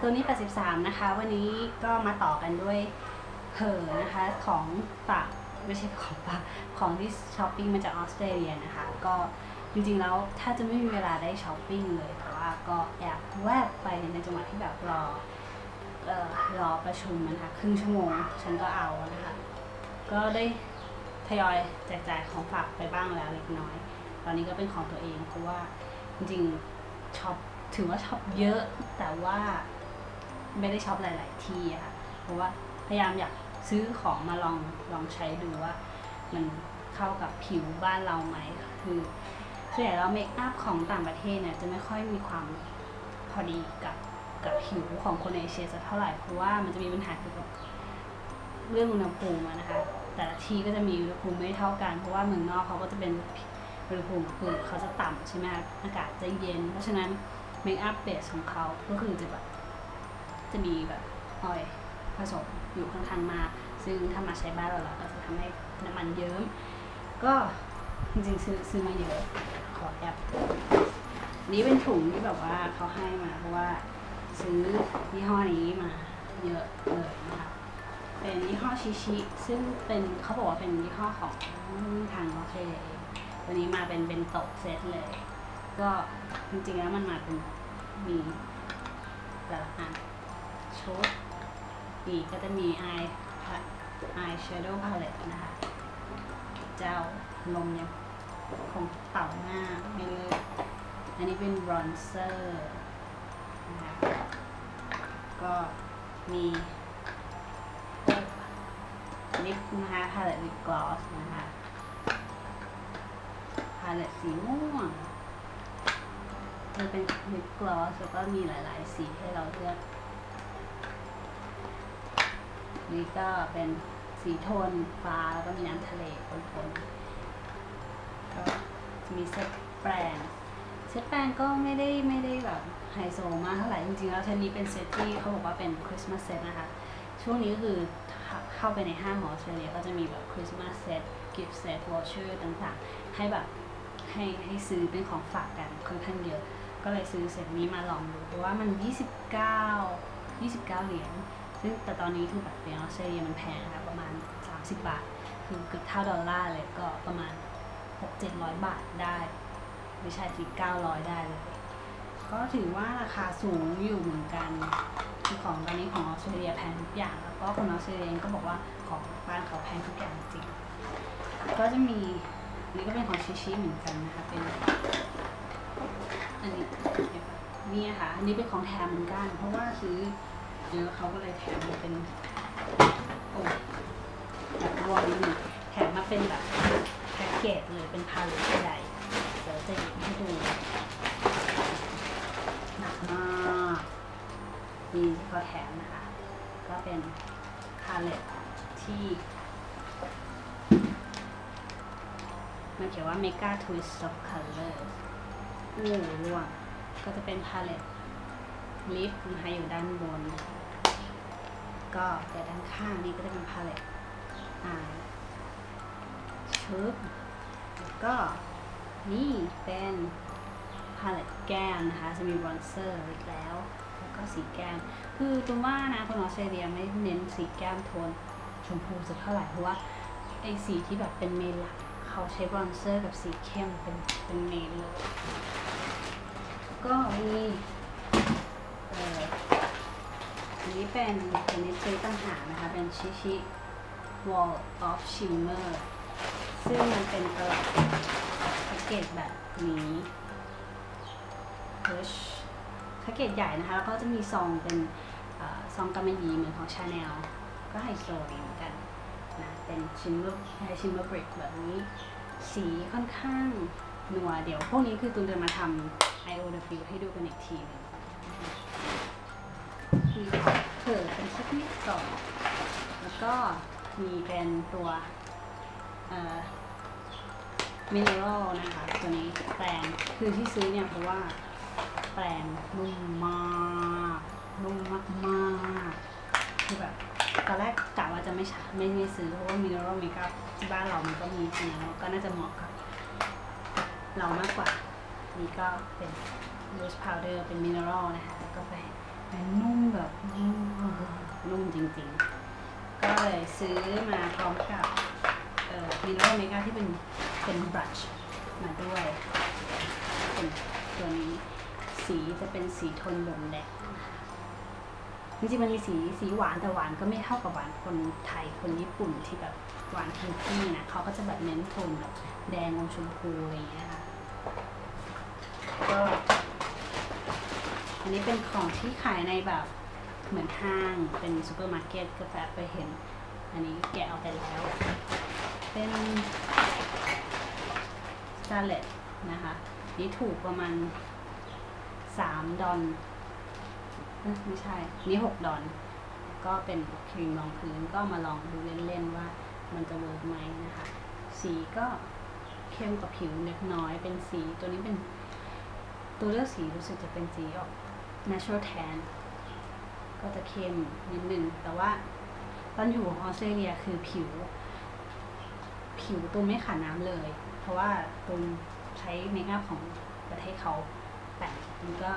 ตัวนี้ 83 นะคะ วันนี้ก็มาต่อกันด้วยเหอนะคะของฝากไม่ใช่ของฝากของที่ช้อปปิ้งมาจากออสเตรเลียนะคะ ก็จริงๆแล้วถ้าจะไม่มีเวลาได้ช้อปปิ้งเลย แต่ว่าก็แอบแวบไปในจังหวะที่แบบรอเอ่อรอประชุมนะคะครึ่งชั่วโมงฉันก็เอานะคะ ก็ได้ทยอยแจกจ่ายของฝากไปบ้างแล้วเล็กน้อย ตอนนี้ก็เป็นของตัวเองเพราะว่าจริงๆช็อปถือว่าช็อปเยอะแต่ว่า ไม่ได้ช็อปหลาย ๆ ที่ค่ะ เพราะว่าพยายามอยากซื้อของมาลองลองใช้ดูว่า มันเข้ากับผิวบ้านเราไหมคือส่วนใหญ่แล้วเมคอัพของต่างประเทศเนี่ยจะไม่ค่อยมีความพอดีกับกับผิวของคนเอเชียสักเท่าไหร่เพราะว่ามันจะมีปัญหาเกี่ยวกับเรื่องอุณหภูมินะคะ แต่ละที่ก็จะมีอุณหภูมิไม่เท่ากันเพราะว่าเมืองนอกเขาก็จะเป็นอุณหภูมิคือเขาจะต่ำใช่ไหมอากาศจะเย็น เพราะฉะนั้นเมคอัพเบสของเขาก็คือจะแบบ จะมีแบบออยผสมอยู่ค่อนข้างมาก ซึ่งถ้ามาใช้บ้านเราแล้วก็จะทำให้น้ำมันเยิ้ม ก็จริงๆซื้อซื้อมาเยอะ ขอแอบนี้เป็นถุงที่แบบว่าเขาให้มาเพราะว่าซื้อยี่ห้อนี้มาเยอะเลยนะคะเป็นยี่ห้อชิชิ ซึ่งเป็นเขาบอกว่าเป็นยี่ห้อของทางออเตรเลียตัวนี้มาเป็นเป็นโต๊ะเซตเลย ก็จริงๆแล้วมันมาเป็นมีแต่ละอัน ชุดอีกก็จะมีไอไอแชโดว์พาเลตนะคะ เจ้าลมยังคงเต่าหน้าไม่เลิกอันนี้เป็นบรอนเซอร์นะคะก็มีลิปนะคะพาเลตลิปกลอสนะคะพาเลตสีม่วงจะเป็นลิปกลอสแล้วก็มีหลาย ๆ สีให้เราเลือก นี่ก็เป็นสีโทนฟ้าแล้วก็มีน้ำทะเลปนๆก็จะมีเซตแปรงเซตแปรงก็ไม่ได้ไม่ได้แบบไฮโซมากเท่าไหร่จริงๆแล้วเซตนี้เป็นเซตที่เขาบอกว่าเป็นคริสต์มาสเซตนะคะ ช่วงนี้ก็คือเข้าไปในห้างของออสเตรเลียก็จะมีแบบคริสต์มาสเซตกิฟต์เซตวอชเชอร์ต่างๆ ให้แบบให้ให้ซื้อเป็นของฝากกันค่อนข้างเยอะ ก็เลยซื้อเซตนี้มาลองดูเพราะว่ามัน 29 29 เหรียญ ซึ่งแต่ตอนนี้คือแบบเหรียญออสเตรเลียมันแพงนะคะประมาณ 30 บาท คือเกือบเท่าดอลลาร์เลยก็ประมาณ 6-700 บาทได้ไม่ใช่สิ900 ได้เลย ก็ถือว่าราคาสูงอยู่เหมือนกันคือของตอนนี้ของออสเตรเลียแพงทุกอย่าง แล้วก็คนออสเตรเลียก็บอกว่าของบ้านเขาแพงทุกอย่างจริง ก็จะมีอันนี้ก็เป็นของชิชิเหมือนกันนะคะเป็นอันนี้นี่ค่ะอันนี้เป็นของแถมเหมือนกัน เพราะว่าซื้อ เยอะเขาก็เลยแถมมาเป็นโอ้แบบวอลนิดนึงแถมมาเป็นแบบแพ็กเกจเลยเป็นพาเลตใหญ่เดี๋ยวจะหยิบให้ดูหนักมากนี่ที่เขาแถมนะคะ ก็เป็นพาเลตที่มันเขียนว่า Mega Twist of Color อู้ร่วงก็จะเป็นพาเลตลิปนะคะอยู่ด้านบน ก็แต่ด้านข้างนี่ก็จะเป็นพาเลตชุดแล้วก็นี่เป็นพาเลตแก้มนะคะ จะมีบรอนเซอร์อีกแล้ว แล้วก็สีแก้ม คือตัวว่านะคนออสเตรเลียไม่เน้นสีแก้มโทนชมพูสักเท่าไหร่ เพราะว่าไอสีที่แบบเป็นเมนหลักเขาใช้บรอนเซอร์กับสีเข้มเป็นเป็นเมนเลย ก็มี นนี้เป็นอันนี้ซื้อต่างหากนะคะ เป็นชิชิ Wall of Shimmer ซึ่งมันเป็นตลับแพ็กเกจแบบนี้แพ็กเกจใหญ่นะคะ แล้วก็จะมีซองเป็นซองกำมะหยี่เหมือนของชาแนลก็ไฮโซเหมือนกันนะเป็นชิมเมอร์ชิมเมอร์บริกแบบนี้ สีค่อนข้างนัวเดี๋ยวพวกนี้คือตูนจะมาทำ I O W ให้ดูกันอีกทีหนึง มีเผิ่เป็นสักนิดก่อนแล้วก็มีเป็นตัวเอ่อมินเนอรัลนะคะ ตัวนี้แปรงคือที่ซื้อเนี่ยเพราะว่าแปรงนุ่มมากนุ่มมากๆคือแบบตอนแรกกะว่าจะไม่ใช้ไม่ไม่ซื้อเพราะว่ามินเนอรัลเมคอัพที่บ้านเรามันก็มีจริงแล้วก็น่าจะเหมาะกับเรามากกว่า นี่ก็เป็น loose powder เป็นมินเนอรัลนะคะแล้วก็ไปเป็ นนุ่มแบบนุ่มนุ่มจริงๆ ก็เลยซื้อมาพร้อมกับเอ่อมิลเลเมคอัพที่เป็นเป็นบรัชมาด้วยเป็นตัวนี้สีจะเป็นสีโทนบ่มแดงจริงๆมันมีสีสีหวานแต่หวานก็ไม่เท่ากับหวานคนไทยคนญี่ปุ่นที่แบบหวานพิงกี้นะเขาก็จะแบบเน้นโทนแบบแดงอมชมพูอะไรอย่างเงี้ยค่ะก็ อันนี้เป็นของที่ขายในแบบเหมือนห้างเป็นซูเปอร์มาร์เก็ตกาแฟไปเห็น อันนี้แกะออกไปแล้ว เป็นสตาร์เลตนะคะ นี่ถูกประมาณสามดอลไม่ใช่ นี่หกดอลก็เป็นครีมรองพื้นก็มาลองดูเล่นๆว่ามันจะเวิร์กไหมนะคะ สีก็เข้มกว่าผิวเล็กน้อยเป็นสีตัวนี้เป็นตัวเลือกสีรู้สึกจะเป็นสีออก natural tan ก็จะเข้มนิดนึง แต่ว่าตอนอยู่ออสเตรเลียคือผิว ผิวตูมไม่ขาดน้ำเลย เพราะว่าตูมใช้เมคอัพของประเทศเขาแปะมันก็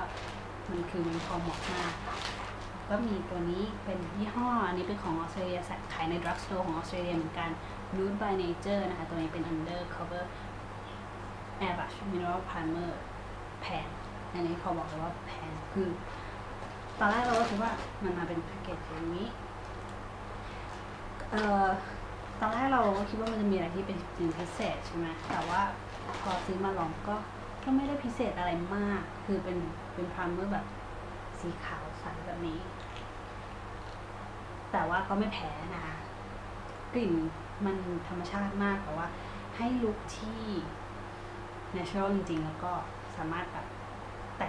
มันคือมันพอเหมาะมาก ก็มีตัวนี้เป็นยี่ห้อ อันนี้เป็นของออสเตรเลียขายในดรักสโตร์ของออสเตรเลียเหมือนกัน Nude by Nature นะคะ ตัวนี้เป็น under cover airbrush mineral primer แพง อันนี้เขาบอกเลยว่าแพงคือตอนแรกเราก็คิดว่ามันมาเป็นแพ็กเกจอย่างนี้เอ่อตอนแรกเราก็คิดว่ามันจะมีอะไรที่เป็นสิ่งพิเศษใช่ไหมแต่ว่าพอซื้อมาลองก็ก็ไม่ได้พิเศษอะไรมาก คือเป็นเป็นพรามเมอร์แบบสีขาวใสแบบนี้ แต่ว่าก็ไม่แพ้นะคะ กลิ่นมันธรรมชาติมากแต่ว่าให้ลุคที่ natural จริงๆ แล้วก็สามารถแบบ แต่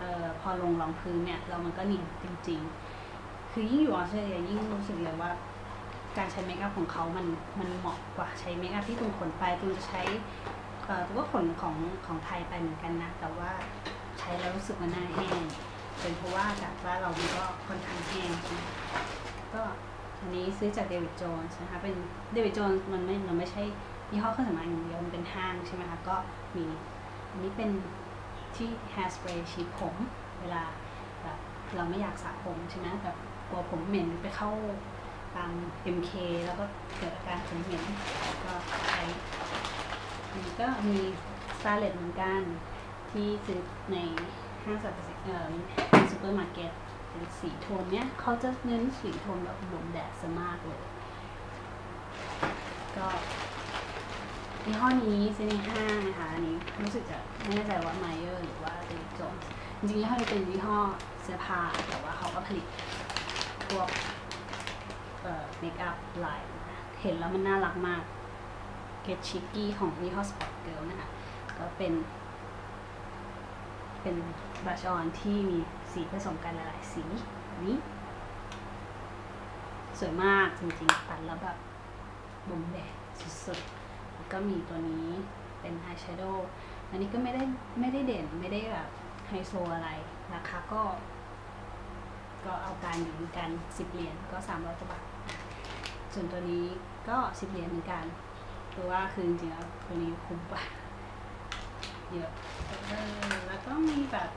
ออพอลงรองพื้นเนี่ยเรามันก็เนียนจริง ๆ คือยิ่งอยู่ออสเตรเลียยิ่งรู้สึกเลยว่า การใช้เมคอัพของเขามันมันเหมาะกว่าใช้เมคอัพที่ตุนขนไปตุนจะใช้เอ่อตุนก็ขนของของไทยไปเหมือนกันนะ แต่ว่าใช้แล้วรู้สึกว่าหน้าแห้งเป็นเพราะว่าอากาศบ้าเรามันก็ค่อนข้างแห้งก็อันนี้ซื้อจากเดวิดโจนส์นะคะเป็นเดวิดโจนส์มันไม่มันไม่ใช่ยี่ห้อเครื่องสำอางอย่างเดียวมันเป็นห้างใช่ไหมคะก็มีอันนี้เป็น ที่ hair s p r a ฉีดผม เวลาแบบเราไม่อยากสระผมใช่ไหมแบบกลัวผมเหม็นไปเข้าตาม MK แล้วก็เกิดอาการผมเหม็นก็ใช้อันก็มี Starlet เหมือนกัน ที่ซื้อในห้างสรรพสินเอ่อในซูเปอร์มาร์เก็ตเป็นสีโทนเนี้ยเขาจะเน้นสีโทนแบบหลมแดดซะมากเลย ก็ ยี่ห้อนี้ซื้อในห้านะคะอันนี้รู้สึกจะไม่แน่ใจว่าไมเออร์หรือว่าเดวิดโจนจริงๆยี่ห้อนี้เป็นยี่ห้อเสื้อผ้าแต่ว่าเขาก็ผลิตพวกเอ่อเมคอัพไลน์นะเห็นแล้วมันน่ารักมาก Get Chicky ของยี่ห้อ Spot Girl นะคะก็เป็น เป็นบลัชออนที่มีสีผสมกันหลายๆสีนี้สวยมากจริงๆ ตัดแล้วแบบบ่มแดดสุดๆ ก็มีตัวนี้เป็นอายแชโดว์อันนี้ก็ไม่ได้ไม่ได้เด่นไม่ได้แบบไฮโซอะไรราคาก็ ก็เอาการอยู่เหมือนกันสิบเหรียญก็สามร้อยกว่าบาทส่วนตัวนี้ก็สิบเหรียญเหมือนกันตัวว่าคือจริงๆแล้วตัวนี้คุ้มกว่าเยอะแล้วก็มีแบบ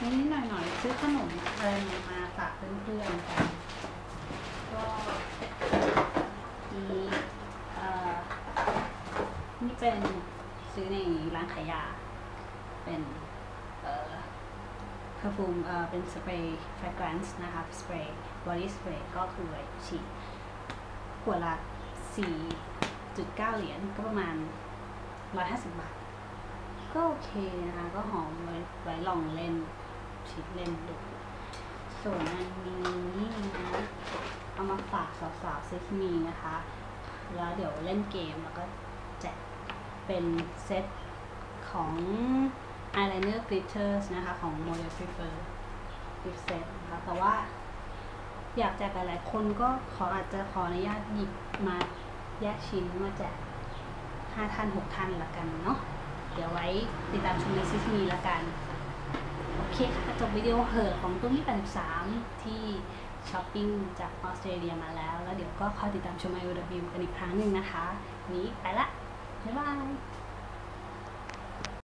นิดๆหน่อยๆซื้อขนมอะไรมาฝากเพื่อนๆกันก็มี นี่เป็นซื้อในร้านขายยา เป็นเอ่อ perfume เอ่อเป็นสเปรย์ fragrance นะคะสเปรย์ body spray ก็คือไว้ฉีดขวดละ4.9 เหรียญก็ประมาณ 150 บาท ก็โอเคนะคะ ก็หอมไว้ไว้ลองเล่นฉีดเล่นดู ส่วนอันนี้นะเอามาฝากสาวๆเซิสมีนะคะ แล้วเดี๋ยวเล่นเกมแล้วก็ เป็นเซตของ eyeliner glitters นะคะ ของ Model Prefer gift set นะคะแต่ว่าอยากแจกหลายๆคนก็ขออาจจะขออนุญาตหยิบมาแยกชิ้นมาแจกห้าท่านหกท่านละกันเนาะเดี๋ยวไว้ติดตามชมในซิสมีละกัน โอเคค่ะจบวิดีโอเหอะของตุ้มที่83 ที่ช้อปปิ้งจากออสเตรเลียมาแล้ว แล้วเดี๋ยวก็คอยติดตามชม IOW กันอีกครั้งหนึ่งนะคะ นี้ไปละ บ๊ายบาย